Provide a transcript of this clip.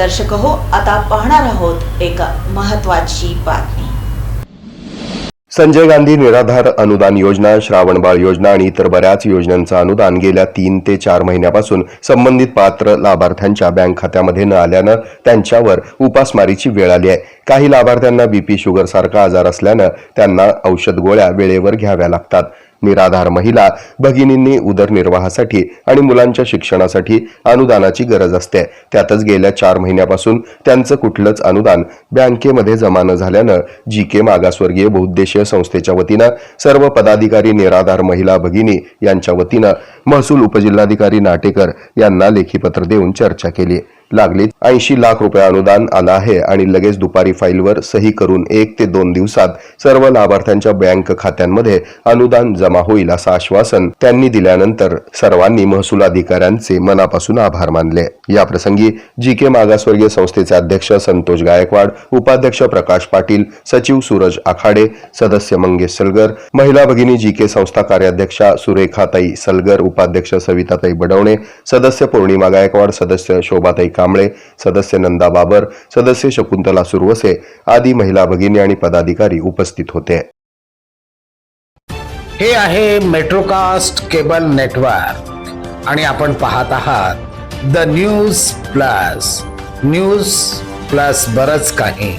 दर्शक हो आता पाहणार आहोत एक महत्वाची बातमी. संजय गांधी निराधार अनुदान योजना श्रावणबाळ योजना आणि इतर बऱ्याच योजनांचं अनुदान गेल्या तीन ते चार महिन्यापासून संबंधित पात्र लाभार्थ्यांच्या बँक खात्यामध्ये न आल्यानं त्यांच्यावर उपासमारीची वेळ आली आहे. काही लाभार्थ्यांना बीपी शुगर सारखा आजार असल्यानं त्यांना औषध गोळ्या वेळेवर घ्याव्या लागतात. निराधार महिला भगिनींनी उदरनिर्वाहासाठी आणि मुलांच्या शिक्षणासाठी अनुदानाची गरज असते. त्यातच गेल्या चार महिन्यापासून त्यांचं कुठलंच अनुदान बँकेमध्ये जमा न झाल्यानं जी के मागासवर्गीय बहुउद्देशीय संस्थेच्या वतीनं सर्व पदाधिकारी निराधार महिला भगिनी यांच्या वतीनं महसूल उपजिल्हाधिकारी नाटेकर यांना लेखीपत्र देऊन चर्चा केली. लागली ऐंशी लाख रुपये अनुदान आलं आहे आणि लगेच दुपारी फाईलवर सही करून एक ते दोन दिवसात सर्व लाभार्थ्यांच्या बँक खात्यांमध्ये अनुदान जमा होईल असं आश्वासन त्यांनी दिल्यानंतर सर्वांनी महसूल अधिकाऱ्यांचे मनापासून आभार मानले. या प्रसंगी जी के मागासवर्गीय संस्थेचे अध्यक्ष संतोष गायकवाड उपाध्यक्ष प्रकाश पाटील सचिव सूरज आखाडे सदस्य मंगेश सलगर महिला भगिनी जी के संस्था कार्याध्यक्षा सुरेखाताई सलगर उपाध्यक्ष सविताताई बडवणे सदस्य पौर्णिमा गायकवाड सदस्य शोभाताई कांबळे सदस्य नंदा बाबर सदस्य शकुंतला सुरवसे आदी महिला भगिनी आणि पदाधिकारी उपस्थित होते. हे आहे मेट्रोकास्ट केबल नेटवर्क आणि आपण पाहत आहात the news plus news plus बरच काही.